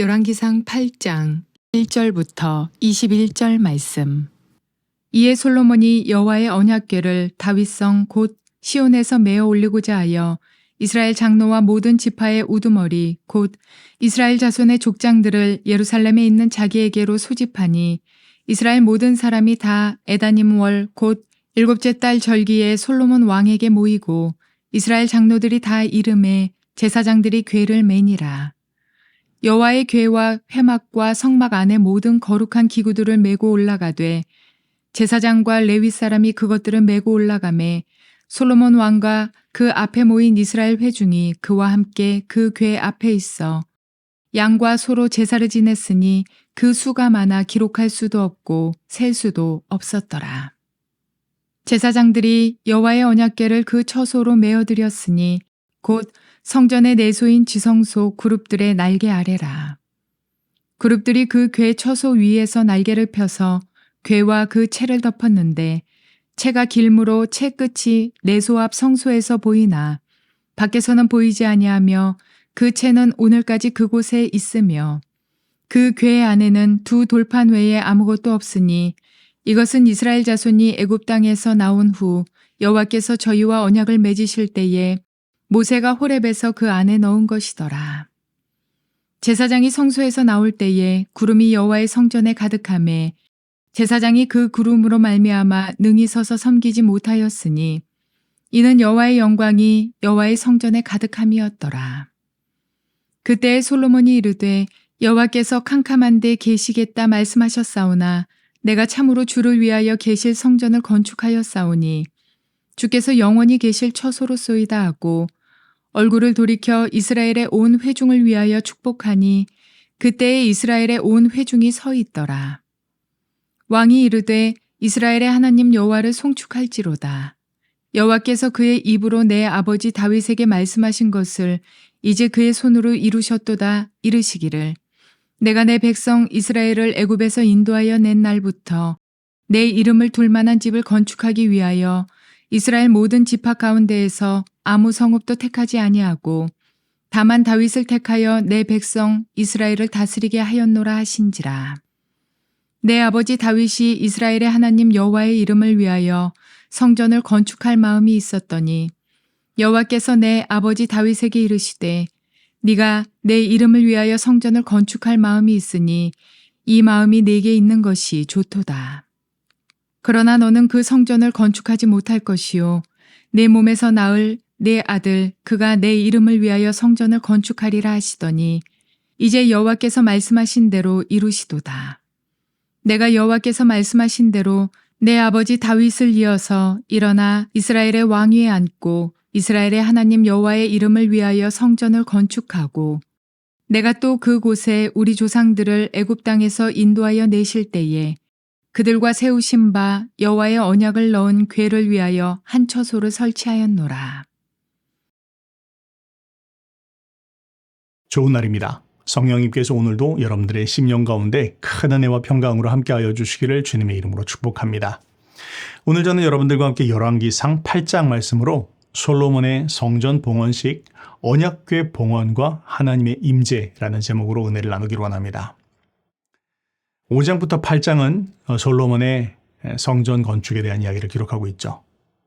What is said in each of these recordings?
열왕기상 8장 1절부터 21절 말씀. 이에 솔로몬이 여호와의 언약궤를 다윗성 곧 시온에서 메어 올리고자 하여 이스라엘 장로와 모든 지파의 우두머리 곧 이스라엘 자손의 족장들을 예루살렘에 있는 자기에게로 소집하니 이스라엘 모든 사람이 다 에다님 월 곧 일곱째 달 절기에 솔로몬 왕에게 모이고 이스라엘 장로들이 다 이름에 제사장들이 궤를 매니라. 여호와의 궤와 회막과 성막 안에 모든 거룩한 기구들을 메고 올라가되 제사장과 레위 사람이 그것들을 메고 올라가매 솔로몬 왕과 그 앞에 모인 이스라엘 회중이 그와 함께 그 궤 앞에 있어 양과 소로 제사를 지냈으니 그 수가 많아 기록할 수도 없고 셀 수도 없었더라. 제사장들이 여호와의 언약궤를 그 처소로 메어 드렸으니 곧 성전의 내소인 지성소 그룹들의 날개 아래라. 그룹들이 그궤 처소 위에서 날개를 펴서 궤와 그 채를 덮었는데 채가 길므로 채 끝이 내소 앞 성소에서 보이나 밖에서는 보이지 아니하며 그 채는 오늘까지 그곳에 있으며 그궤 안에는 두 돌판 외에 아무것도 없으니 이것은 이스라엘 자손이 애굽 땅에서 나온 후 여호와께서 저희와 언약을 맺으실 때에 모세가 호렙에서 그 안에 넣은 것이더라. 제사장이 성소에서 나올 때에 구름이 여호와의 성전에 가득함에 제사장이 그 구름으로 말미암아 능히 서서 섬기지 못하였으니 이는 여호와의 영광이 여호와의 성전에 가득함이었더라. 그때 솔로몬이 이르되 여호와께서 캄캄한데 계시겠다 말씀하셨사오나 내가 참으로 주를 위하여 계실 성전을 건축하였사오니 주께서 영원히 계실 처소로소이다 하고 얼굴을 돌이켜 이스라엘의 온 회중을 위하여 축복하니 그때에 이스라엘의 온 회중이 서 있더라. 왕이 이르되 이스라엘의 하나님 여호와를 송축할지로다. 여호와께서 그의 입으로 내 아버지 다윗에게 말씀하신 것을 이제 그의 손으로 이루셨도다 이르시기를 내가 내 백성 이스라엘을 애굽에서 인도하여 낸 날부터 내 이름을 둘 만한 집을 건축하기 위하여 이스라엘 모든 지파 가운데에서 아무 성읍도 택하지 아니하고 다만 다윗을 택하여 내 백성 이스라엘을 다스리게 하였노라 하신지라. 내 아버지 다윗이 이스라엘의 하나님 여호와의 이름을 위하여 성전을 건축할 마음이 있었더니 여호와께서 내 아버지 다윗에게 이르시되 네가 내 이름을 위하여 성전을 건축할 마음이 있으니 이 마음이 내게 있는 것이 좋도다. 그러나 너는 그 성전을 건축하지 못할 것이요 내 몸에서 나을 내 아들 그가 내 이름을 위하여 성전을 건축하리라 하시더니 이제 여호와께서 말씀하신 대로 이루시도다. 내가 여호와께서 말씀하신 대로 내 아버지 다윗을 이어서 일어나 이스라엘의 왕위에 앉고 이스라엘의 하나님 여호와의 이름을 위하여 성전을 건축하고 내가 또 그곳에 우리 조상들을 애굽 땅에서 인도하여 내실 때에 그들과 세우신 바 여호와의 언약을 넣은 궤를 위하여 한 처소를 설치하였노라. 좋은 날입니다. 성령님께서 오늘도 여러분들의 심령 가운데 큰 은혜와 평강으로 함께하여 주시기를 주님의 이름으로 축복합니다. 오늘 저는 여러분들과 함께 열왕기상 8장 말씀으로 솔로몬의 성전 봉헌식 언약궤 봉헌과 하나님의 임재라는 제목으로 은혜를 나누기로 원합니다. 5장부터 8장은 솔로몬의 성전 건축에 대한 이야기를 기록하고 있죠.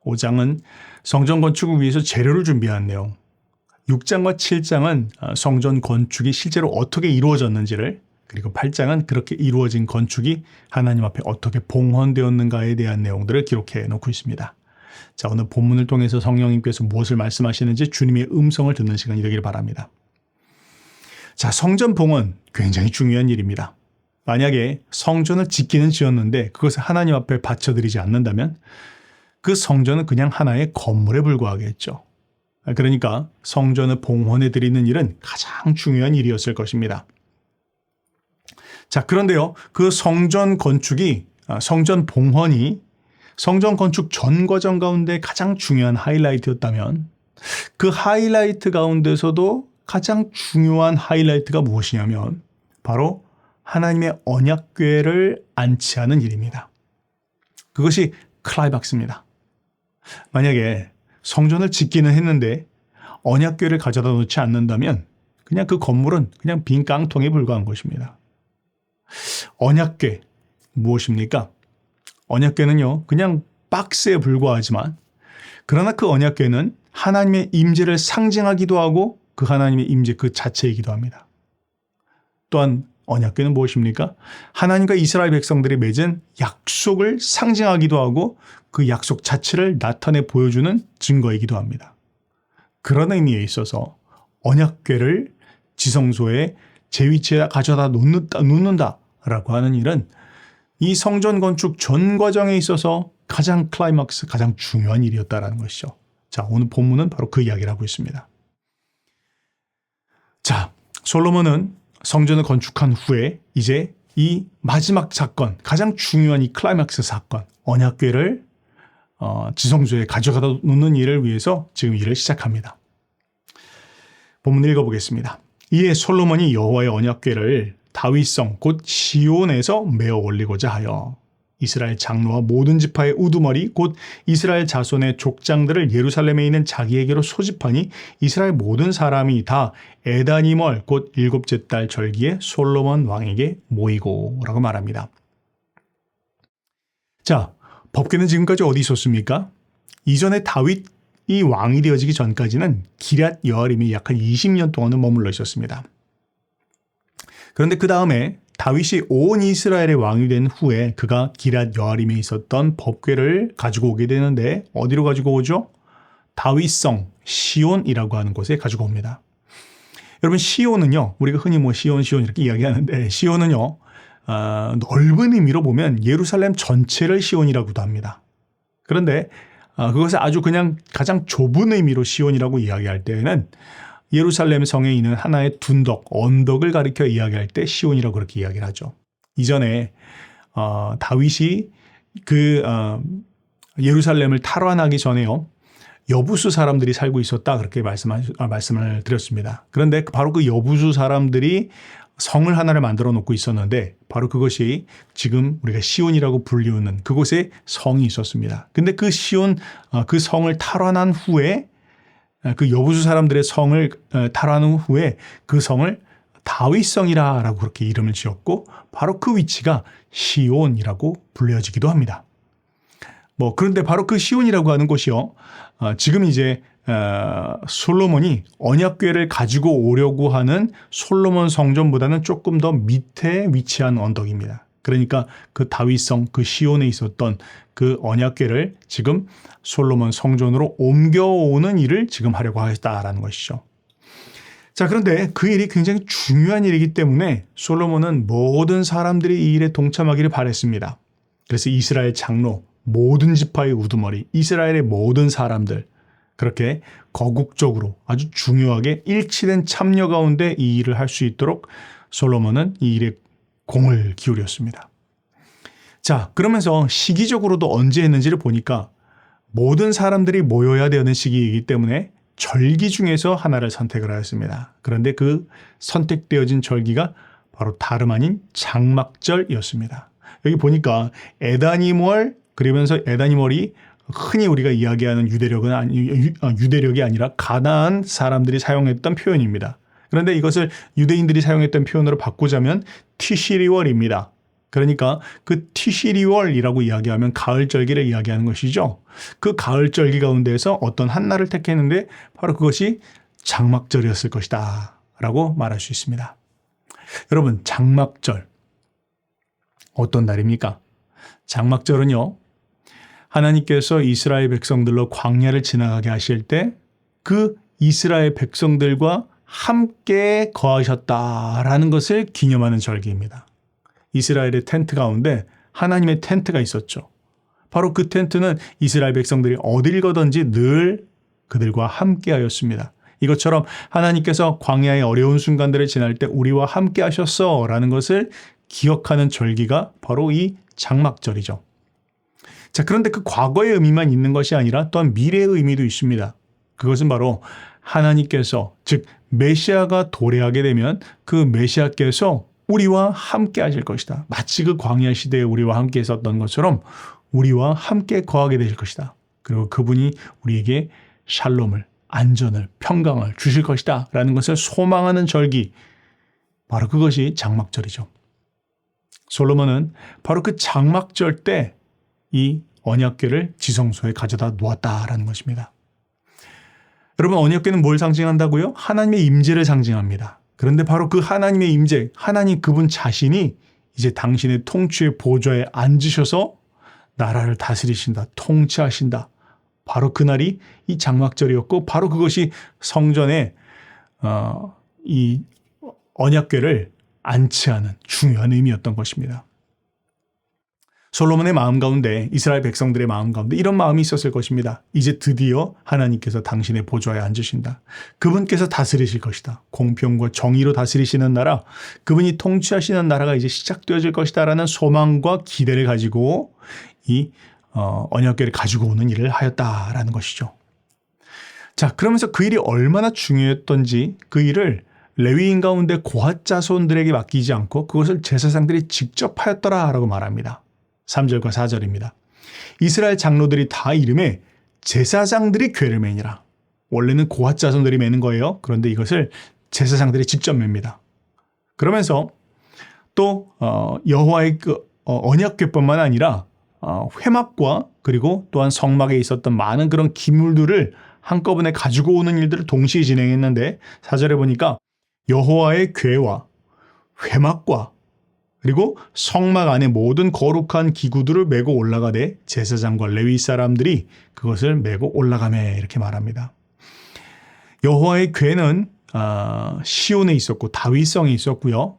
5장은 성전 건축을 위해서 재료를 준비한 내용, 6장과 7장은 성전 건축이 실제로 어떻게 이루어졌는지를 그리고 8장은 그렇게 이루어진 건축이 하나님 앞에 어떻게 봉헌되었는가에 대한 내용들을 기록해 놓고 있습니다. 자, 오늘 본문을 통해서 성령님께서 무엇을 말씀하시는지 주님의 음성을 듣는 시간이 되기를 바랍니다. 자, 성전 봉헌 굉장히 중요한 일입니다. 만약에 성전을 짓기는 지었는데 그것을 하나님 앞에 바쳐드리지 않는다면 그 성전은 그냥 하나의 건물에 불과하겠죠. 그러니까 성전을 봉헌해 드리는 일은 가장 중요한 일이었을 것입니다. 자, 그런데요. 그 성전 건축이 아, 성전 봉헌이 성전 건축 전 과정 가운데 가장 중요한 하이라이트였다면 그 하이라이트 가운데서도 가장 중요한 하이라이트가 무엇이냐면 바로 하나님의 언약궤를 안치하는 일입니다. 그것이 클라이박스입니다. 만약에 성전을 짓기는 했는데 언약궤를 가져다 놓지 않는다면 그냥 그 건물은 그냥 빈 깡통에 불과한 것입니다. 언약궤 무엇입니까? 언약궤는요, 그냥 박스에 불과하지만 그러나 그 언약궤는 하나님의 임재를 상징하기도 하고 그 하나님의 임재 그 자체이기도 합니다. 또한 언약궤는 무엇입니까? 하나님과 이스라엘 백성들이 맺은 약속을 상징하기도 하고 그 약속 자체를 나타내 보여주는 증거이기도 합니다. 그런 의미에 있어서 언약궤를 지성소에 제 위치에 가져다 놓는다, 놓는다라고 하는 일은 이 성전 건축 전 과정에 있어서 가장 클라이막스, 가장 중요한 일이었다라는 것이죠. 자, 오늘 본문은 바로 그 이야기를 하고 있습니다. 자, 솔로몬은 성전을 건축한 후에 이제 이 마지막 사건, 가장 중요한 이 클라이막스 사건, 언약궤를 어, 지성소에 가져가다 놓는 일을 위해서 지금 일을 시작합니다. 본문 읽어보겠습니다. 이에 솔로몬이 여호와의 언약궤를 다윗성 곧 시온에서 메어 올리고자 하여 이스라엘 장로와 모든 지파의 우두머리 곧 이스라엘 자손의 족장들을 예루살렘에 있는 자기에게로 소집하니 이스라엘 모든 사람이 다 에다니멀 곧 일곱째 달 절기에 솔로몬 왕에게 모이고라고 말합니다. 자, 법궤는 지금까지 어디 있었습니까? 이전에 다윗 이 왕이 되어지기 전까지는 기랏 여아림이 약 한 20년 동안은 머물러 있었습니다. 그런데 그 다음에 다윗이 온 이스라엘의 왕이 된 후에 그가 기랏 여아림에 있었던 법궤를 가지고 오게 되는데 어디로 가지고 오죠? 다윗성 시온이라고 하는 곳에 가지고 옵니다. 여러분 시온은요 우리가 흔히 뭐 시온 시온 이렇게 이야기하는데 시온은요 어, 넓은 의미로 보면 예루살렘 전체를 시온이라고도 합니다. 그런데 어, 그것을 아주 그냥 가장 좁은 의미로 시온이라고 이야기할 때에는 예루살렘 성에 있는 하나의 둔덕, 언덕을 가리켜 이야기할 때 시온이라고 그렇게 이야기를 하죠. 이전에 어, 다윗이 그 어, 예루살렘을 탈환하기 전에요. 여부수 사람들이 살고 있었다 그렇게 말씀하, 아, 말씀을 드렸습니다. 그런데 바로 그 여부수 사람들이 성을 하나를 만들어 놓고 있었는데 바로 그것이 지금 우리가 시온이라고 불리우는 그곳에 성이 있었습니다. 근데 그 시온 어, 그 성을 탈환한 후에 그 여부수 사람들의 성을 어, 탈환한 후에 그 성을 다윗성이라라고 그렇게 이름을 지었고 바로 그 위치가 시온이라고 불려지기도 합니다. 뭐 그런데 바로 그 시온이라고 하는 곳이요. 어, 지금 이제 어, 솔로몬이 언약궤를 가지고 오려고 하는 솔로몬 성전보다는 조금 더 밑에 위치한 언덕입니다. 그러니까 그 다윗성 그 시온에 있었던 그 언약궤를 지금 솔로몬 성전으로 옮겨오는 일을 지금 하려고 하겠다라는 것이죠. 자, 그런데 그 일이 굉장히 중요한 일이기 때문에 솔로몬은 모든 사람들이 이 일에 동참하기를 바랬습니다. 그래서 이스라엘 장로, 모든 지파의 우두머리, 이스라엘의 모든 사람들, 그렇게 거국적으로 아주 중요하게 일치된 참여 가운데 이 일을 할 수 있도록 솔로몬은 이 일에 공을 기울였습니다. 자, 그러면서 시기적으로도 언제 했는지를 보니까 모든 사람들이 모여야 되는 시기이기 때문에 절기 중에서 하나를 선택을 하였습니다. 그런데 그 선택되어진 절기가 바로 다름 아닌 장막절이었습니다. 여기 보니까 에다니멀 그러면서 에다니멀이 흔히 우리가 이야기하는 유대력은 아니 유- 어, 유대력이 아니라 가나안 사람들이 사용했던 표현입니다. 그런데 이것을 유대인들이 사용했던 표현으로 바꾸자면 티시리월입니다. 그러니까 그 티시리월이라고 이야기하면 가을절기를 이야기하는 것이죠. 그 가을절기 가운데에서 어떤 한 날을 택했는데 바로 그것이 장막절이었을 것이다. 라고 말할 수 있습니다. 여러분, 장막절. 어떤 날입니까? 장막절은요, 하나님께서 이스라엘 백성들로 광야를 지나가게 하실 때 그 이스라엘 백성들과 함께 거하셨다라는 것을 기념하는 절기입니다. 이스라엘의 텐트 가운데 하나님의 텐트가 있었죠. 바로 그 텐트는 이스라엘 백성들이 어딜 가든지 늘 그들과 함께 하였습니다. 이것처럼 하나님께서 광야의 어려운 순간들을 지날 때 우리와 함께 하셨어 라는 것을 기억하는 절기가 바로 이 장막절이죠. 자, 그런데 그 과거의 의미만 있는 것이 아니라 또한 미래의 의미도 있습니다. 그것은 바로 하나님께서, 즉, 메시아가 도래하게 되면 그 메시아께서 우리와 함께 하실 것이다. 마치 그 광야 시대에 우리와 함께 했었던 것처럼 우리와 함께 거하게 되실 것이다. 그리고 그분이 우리에게 샬롬을, 안전을 평강을 주실 것이다 라는 것을 소망하는 절기 바로 그것이 장막절이죠. 솔로몬은 바로 그 장막절 때 이 언약궤를 지성소에 가져다 놓았다라는 것입니다. 여러분 언약궤는 뭘 상징한다고요? 하나님의 임재를 상징합니다. 그런데 바로 그 하나님의 임재, 하나님 그분 자신이 이제 당신의 통치의 보좌에 앉으셔서 나라를 다스리신다, 통치하신다. 바로 그날이 이 장막절이었고 바로 그것이 성전에 어, 이 언약궤를 안치하는 중요한 의미였던 것입니다. 솔로몬의 마음 가운데 이스라엘 백성들의 마음 가운데 이런 마음이 있었을 것입니다. 이제 드디어 하나님께서 당신의 보좌에 앉으신다. 그분께서 다스리실 것이다. 공평과 정의로 다스리시는 나라, 그분이 통치하시는 나라가 이제 시작되어질 것이다라는 소망과 기대를 가지고 이 어, 언약궤를 가지고 오는 일을 하였다라는 것이죠. 자, 그러면서 그 일이 얼마나 중요했던지 그 일을 레위인 가운데 고핫 자손들에게 맡기지 않고 그것을 제사장들이 직접 하였더라라고 말합니다. 3절과 4절입니다. 이스라엘 장로들이 다 이름에 제사장들이 궤를 매니라. 원래는 고핫 자손들이 매는 거예요. 그런데 이것을 제사장들이 직접 맵니다. 그러면서 또 어, 여호와의 그 어, 언약궤뿐만 아니라 어, 회막과 그리고 또한 성막에 있었던 많은 그런 기물들을 한꺼번에 가지고 오는 일들을 동시에 진행했는데 사절에 보니까 여호와의 궤와 회막과 그리고 성막 안에 모든 거룩한 기구들을 메고 올라가되 제사장과 레위 사람들이 그것을 메고 올라가매 이렇게 말합니다. 여호와의 궤는 아, 시온에 있었고 다윗성에 있었고요.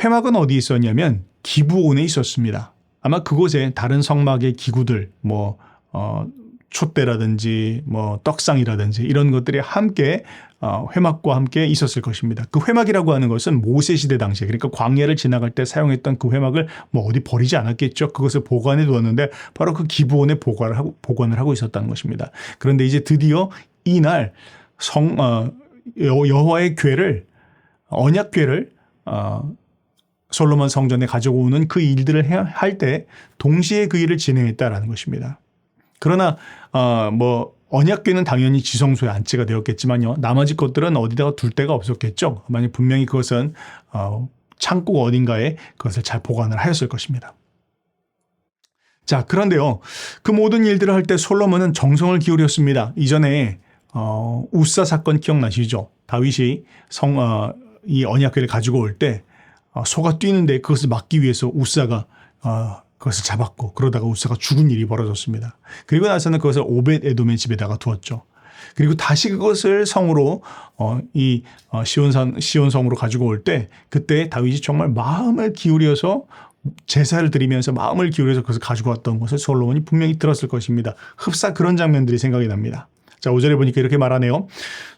회막은 어디 있었냐면 기부온에 있었습니다. 아마 그곳에 다른 성막의 기구들 뭐 어, 촛대라든지 뭐 떡상이라든지 이런 것들이 함께 어, 회막과 함께 있었을 것입니다. 그 회막이라고 하는 것은 모세 시대 당시에 그러니까 광야를 지나갈 때 사용했던 그 회막을 뭐 어디 버리지 않았겠죠. 그것을 보관해 두었는데 바로 그 기부원에 보관을 하고 보관을 하고 있었다는 것입니다. 그런데 이제 드디어 이날 성 어, 여- 여호와의 궤를 언약 궤를 어, 솔로몬 성전에 가져오는 그 일들을 할 때 동시에 그 일을 진행했다라는 것입니다. 그러나 어, 뭐 언약궤는 당연히 지성소에 안치가 되었겠지만요. 나머지 것들은 어디다가 둘 데가 없었겠죠. 만약 분명히 그것은 어, 창고 어딘가에 그것을 잘 보관을 하였을 것입니다. 자, 그런데요. 그 모든 일들을 할 때 솔로몬은 정성을 기울였습니다. 이전에 어, 우사 사건 기억나시죠? 다윗이 성, 어, 이 언약궤를 가지고 올때 어, 소가 뛰는데 그것을 막기 위해서 우사가 어, 그것을 잡았고 그러다가 우사가 죽은 일이 벌어졌습니다. 그리고 나서는 그것을 오벳 에돔의 집에다가 두었죠. 그리고 다시 그것을 성으로 어, 이 어, 시온산 시온성으로 가지고 올 때 그때 다윗이 정말 마음을 기울여서 제사를 드리면서 마음을 기울여서 그것을 가지고 왔던 것을 솔로몬이 분명히 들었을 것입니다. 흡사 그런 장면들이 생각이 납니다. 자, 5절에 보니까 이렇게 말하네요.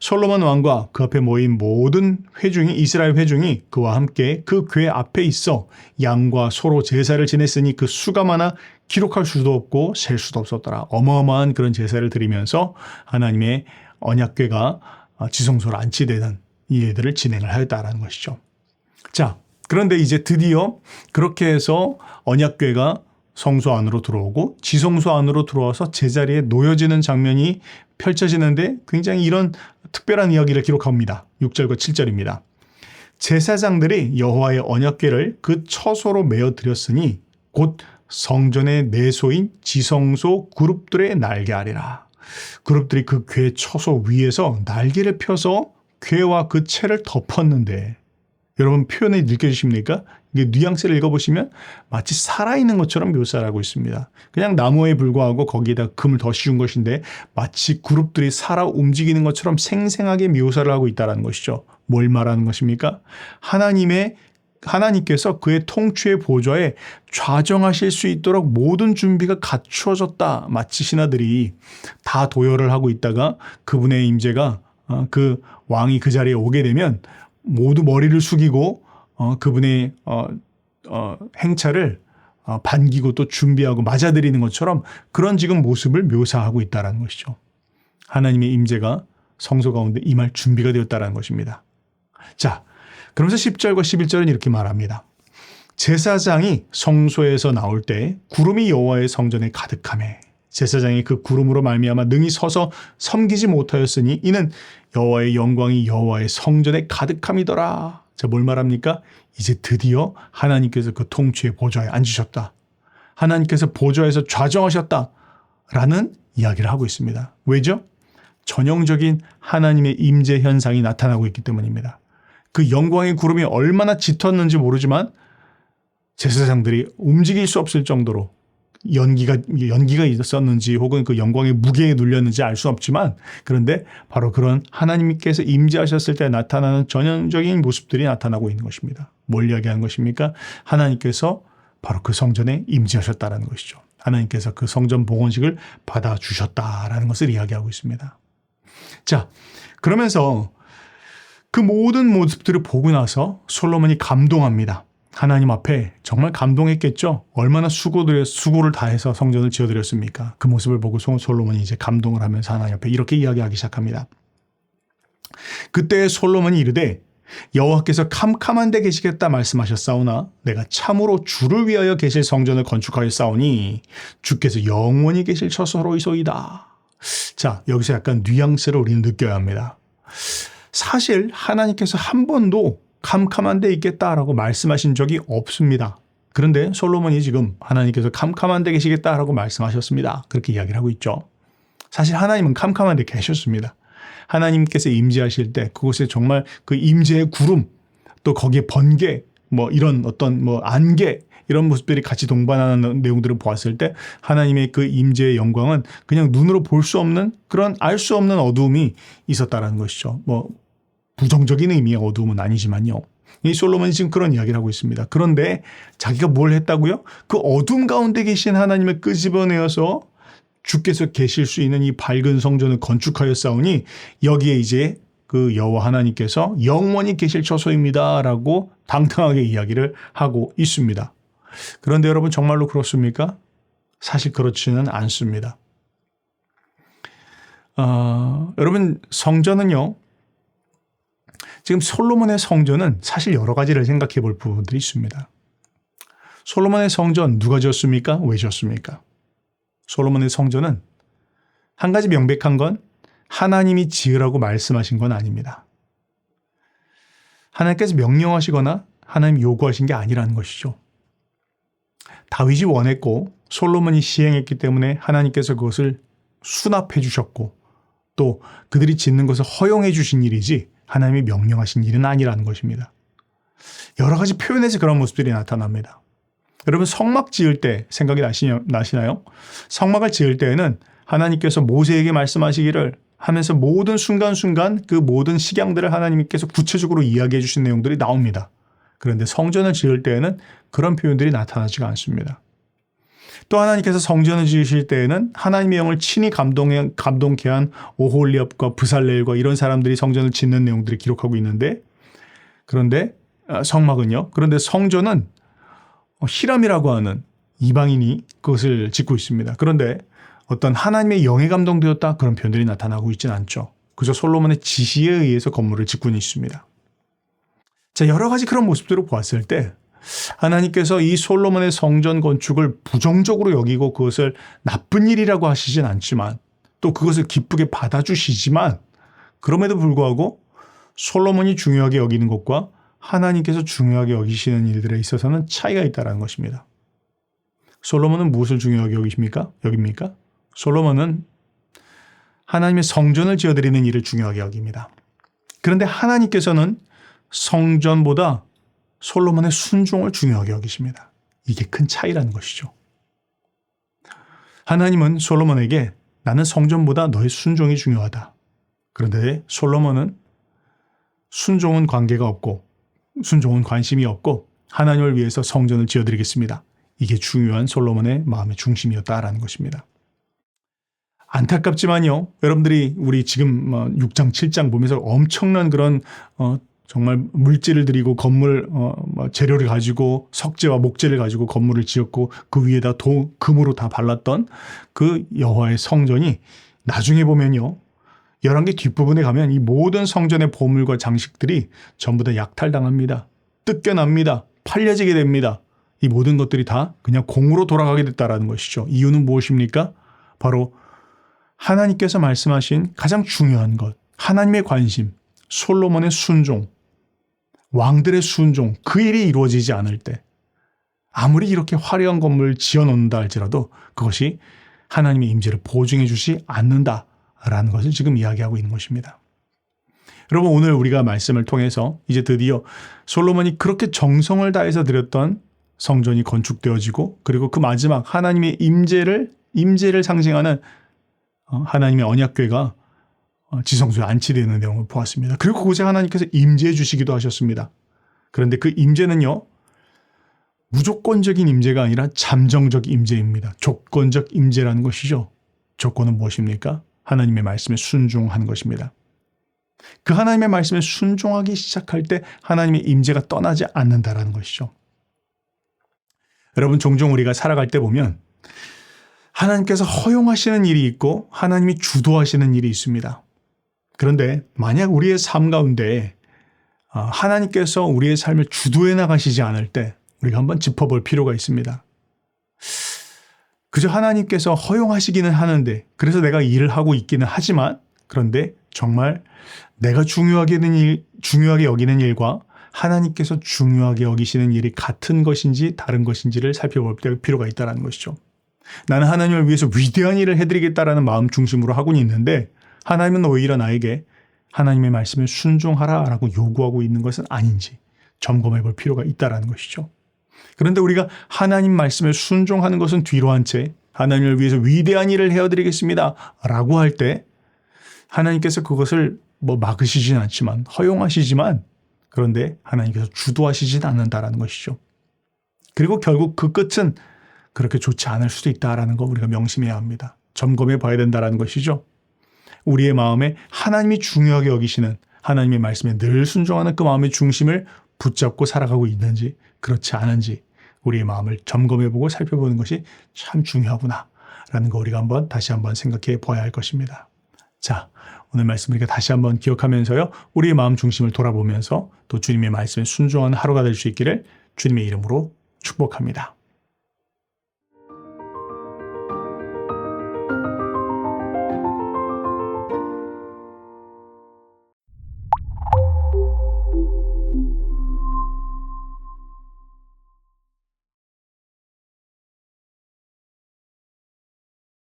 솔로몬 왕과 그 앞에 모인 모든 회중이 이스라엘 회중이 그와 함께 그 궤 앞에 있어 양과 소로 제사를 지냈으니 그 수가 많아 기록할 수도 없고 셀 수도 없었더라. 어마어마한 그런 제사를 드리면서 하나님의 언약궤가 지성소로 안치되는 이 일들을 진행을 하였다라는 것이죠. 자, 그런데 이제 드디어 그렇게 해서 언약궤가 성소 안으로 들어오고 지성소 안으로 들어와서 제자리에 놓여지는 장면이 펼쳐지는데 굉장히 이런 특별한 이야기를 기록합니다. 6절과 7절입니다. 제사장들이 여호와의 언약궤를 그 처소로 메어 드렸으니 곧 성전의 내소인 지성소 그룹들의 날개 아래라. 그룹들이 그 궤 처소 위에서 날개를 펴서 궤와 그 채를 덮었는데 여러분 표현이 느껴지십니까? 이게 뉘앙스를 읽어보시면 마치 살아있는 것처럼 묘사를 하고 있습니다. 그냥 나무에 불과하고 거기에다 금을 더 씌운 것인데 마치 그룹들이 살아 움직이는 것처럼 생생하게 묘사를 하고 있다는 것이죠. 뭘 말하는 것입니까? 하나님의 하나님께서 그의 통치의 보좌에 좌정하실 수 있도록 모든 준비가 갖추어졌다. 마치 신하들이 다 도열을 하고 있다가 그분의 임재가 어, 그 왕이 그 자리에 오게 되면 모두 머리를 숙이고 어, 그분의 어, 어, 행차를 어, 반기고 또 준비하고 맞아들이는 것처럼 그런 지금 모습을 묘사하고 있다는 것이죠. 하나님의 임재가 성소 가운데 임할 준비가 되었다는 것입니다. 자, 그러면서 10절과 11절은 이렇게 말합니다. 제사장이 성소에서 나올 때 구름이 여호와의 성전에 가득하매 제사장이 그 구름으로 말미암아 능히 서서 섬기지 못하였으니 이는 여호와의 영광이 여호와의 성전에 가득함이더라. 자, 뭘 말합니까? 이제 드디어 하나님께서 그 통치의 보좌에 앉으셨다. 하나님께서 보좌에서 좌정하셨다. 라는 이야기를 하고 있습니다. 왜죠? 전형적인 하나님의 임재 현상이 나타나고 있기 때문입니다. 그 영광의 구름이 얼마나 짙었는지 모르지만 제사장들이 움직일 수 없을 정도로 연기가 연기가 있었는지 혹은 그 영광의 무게에 눌렸는지 알 수 없지만 그런데 바로 그런 하나님께서 임재하셨을 때 나타나는 전형적인 모습들이 나타나고 있는 것입니다. 뭘 이야기하는 것입니까? 하나님께서 바로 그 성전에 임재하셨다라는 것이죠. 하나님께서 그 성전 봉헌식을 받아 주셨다라는 것을 이야기하고 있습니다. 자, 그러면서 그 모든 모습들을 보고 나서 솔로몬이 감동합니다. 하나님 앞에 정말 감동했겠죠. 얼마나 수고를 수고를 다해서 성전을 지어드렸습니까? 그 모습을 보고 소- 솔로몬이 이제 감동을 하면서 하나님 앞에 이렇게 이야기하기 시작합니다. 그때 솔로몬이 이르되 여호와께서 캄캄한 데 계시겠다 말씀하셨사오나 내가 참으로 주를 위하여 계실 성전을 건축하였사오니 주께서 영원히 계실 처소로이소이다. 자 여기서 약간 뉘앙스를 우리는 느껴야 합니다. 사실 하나님께서 한 번도 캄캄한 데 있겠다라고 말씀하신 적이 없습니다. 그런데 솔로몬이 지금 하나님께서 캄캄한 데 계시겠다라고 말씀하셨습니다. 그렇게 이야기를 하고 있죠. 사실 하나님은 캄캄한 데 계셨습니다. 하나님께서 임재하실 때 그곳에 정말 그 임재의 구름 또 거기에 번개 뭐 이런 어떤 뭐 안개 이런 모습들이 같이 동반하는 내용들을 보았을 때 하나님의 그 임재의 영광은 그냥 눈으로 볼 수 없는 그런 알 수 없는 어두움이 있었다라는 것이죠. 뭐 부정적인 의미의 어두움은 아니지만요. 이 솔로몬이 지금 그런 이야기를 하고 있습니다. 그런데 자기가 뭘 했다고요? 그 어둠 가운데 계신 하나님을 끄집어내어서 주께서 계실 수 있는 이 밝은 성전을 건축하였사오니 여기에 이제 그 여호와 하나님께서 영원히 계실 처소입니다라고 당당하게 이야기를 하고 있습니다. 그런데 여러분 정말로 그렇습니까? 사실 그렇지는 않습니다. 어, 여러분 성전은요. 지금 솔로몬의 성전은 사실 여러 가지를 생각해 볼 부분들이 있습니다. 솔로몬의 성전 누가 지었습니까? 왜 지었습니까? 솔로몬의 성전은 한 가지 명백한 건 하나님이 지으라고 말씀하신 건 아닙니다. 하나님께서 명령하시거나 하나님 요구하신 게 아니라는 것이죠. 다윗이 원했고 솔로몬이 시행했기 때문에 하나님께서 그것을 수납해 주셨고 또 그들이 짓는 것을 허용해 주신 일이지 하나님이 명령하신 일은 아니라는 것입니다. 여러 가지 표현에서 그런 모습들이 나타납니다. 여러분 성막 지을 때 생각이 나시나요? 성막을 지을 때에는 하나님께서 모세에게 말씀하시기를 하면서 모든 순간순간 그 모든 식양들을 하나님께서 구체적으로 이야기해 주신 내용들이 나옵니다. 그런데 성전을 지을 때에는 그런 표현들이 나타나지가 않습니다. 또 하나님께서 성전을 지으실 때에는 하나님의 영을 친히 감동해, 감동케 한 오홀리압과 부살렐과 이런 사람들이 성전을 짓는 내용들을 기록하고 있는데 그런데 아, 성막은요. 그런데 성전은 어, 히람이라고 하는 이방인이 그것을 짓고 있습니다. 그런데 어떤 하나님의 영에 감동되었다 그런 표현들이 나타나고 있지는 않죠. 그저 솔로몬의 지시에 의해서 건물을 짓고는 있습니다. 자 여러 가지 그런 모습들을 보았을 때 하나님께서 이 솔로몬의 성전 건축을 부정적으로 여기고 그것을 나쁜 일이라고 하시진 않지만 또 그것을 기쁘게 받아주시지만 그럼에도 불구하고 솔로몬이 중요하게 여기는 것과 하나님께서 중요하게 여기시는 일들에 있어서는 차이가 있다는 것입니다. 솔로몬은 무엇을 중요하게 여기십니까? 여깁니까? 솔로몬은 하나님의 성전을 지어드리는 일을 중요하게 여깁니다. 그런데 하나님께서는 성전보다 솔로몬의 순종을 중요하게 여기십니다. 이게 큰 차이라는 것이죠. 하나님은 솔로몬에게 나는 성전보다 너의 순종이 중요하다. 그런데 솔로몬은 순종은 관계가 없고 순종은 관심이 없고 하나님을 위해서 성전을 지어드리겠습니다. 이게 중요한 솔로몬의 마음의 중심이었다라는 것입니다. 안타깝지만요, 여러분들이 우리 지금 6장, 7장 보면서 엄청난 그런 어, 정말 물질을 들이고 건물 어, 뭐 재료를 가지고 석재와 목재를 가지고 건물을 지었고 그 위에다 도 금으로 다 발랐던 그 여호와의 성전이 나중에 보면요. 11개 뒷부분에 가면 이 모든 성전의 보물과 장식들이 전부 다 약탈당합니다. 뜯겨납니다. 팔려지게 됩니다. 이 모든 것들이 다 그냥 공으로 돌아가게 됐다라는 것이죠. 이유는 무엇입니까? 바로 하나님께서 말씀하신 가장 중요한 것, 하나님의 관심, 솔로몬의 순종, 왕들의 순종, 그 일이 이루어지지 않을 때, 아무리 이렇게 화려한 건물을 지어 놓는다 할지라도 그것이 하나님의 임재를 보증해 주지 않는다라는 것을 지금 이야기하고 있는 것입니다. 여러분 오늘 우리가 말씀을 통해서 이제 드디어 솔로몬이 그렇게 정성을 다해서 드렸던 성전이 건축되어지고 그리고 그 마지막 하나님의 임재를 임재를 상징하는 어, 하나님의 언약궤가 어, 지성소에 안치되는 내용을 보았습니다. 그리고 그곳에 하나님께서 임재해 주시기도 하셨습니다. 그런데 그 임재는요. 무조건적인 임재가 아니라 잠정적 임재입니다. 조건적 임재라는 것이죠. 조건은 무엇입니까? 하나님의 말씀에 순종하는 것입니다. 그 하나님의 말씀에 순종하기 시작할 때 하나님의 임재가 떠나지 않는다라는 것이죠. 여러분 종종 우리가 살아갈 때 보면 하나님께서 허용하시는 일이 있고 하나님이 주도하시는 일이 있습니다. 그런데 만약 우리의 삶 가운데 아, 하나님께서 우리의 삶을 주도해 나가시지 않을 때 우리가 한번 짚어볼 필요가 있습니다. 그저 하나님께서 허용하시기는 하는데 그래서 내가 일을 하고 있기는 하지만 그런데 정말 내가 중요하게 일, 중요하게 여기는 일과 하나님께서 중요하게 여기시는 일이 같은 것인지 다른 것인지를 살펴볼 필요가 있다는 것이죠. 나는 하나님을 위해서 위대한 일을 해드리겠다라는 마음 중심으로 하고는 있는데 하나님은 오히려 나에게 하나님의 말씀에 순종하라라고 요구하고 있는 것은 아닌지 점검해 볼 필요가 있다라는 것이죠. 그런데 우리가 하나님 말씀에 순종하는 것은 뒤로 한 채 하나님을 위해서 위대한 일을 해드리겠습니다 라고 할 때 하나님께서 그것을 뭐 막으시진 않지만 허용하시지만 그런데 하나님께서 주도하시진 않는다라는 것이죠. 그리고 결국 그 끝은 그렇게 좋지 않을 수도 있다라는 거 우리가 명심해야 합니다. 점검해 봐야 된다라는 것이죠. 우리의 마음에 하나님이 중요하게 여기시는 하나님의 말씀에 늘 순종하는 그 마음의 중심을 붙잡고 살아가고 있는지 그렇지 않은지 우리의 마음을 점검해 보고 살펴보는 것이 참 중요하구나라는 거 우리가 한번 다시 한번 생각해 봐야 할 것입니다. 자, 오늘 말씀 우리가 다시 한번 기억하면서요. 우리의 마음 중심을 돌아보면서 또 주님의 말씀에 순종하는 하루가 될 수 있기를 주님의 이름으로 축복합니다.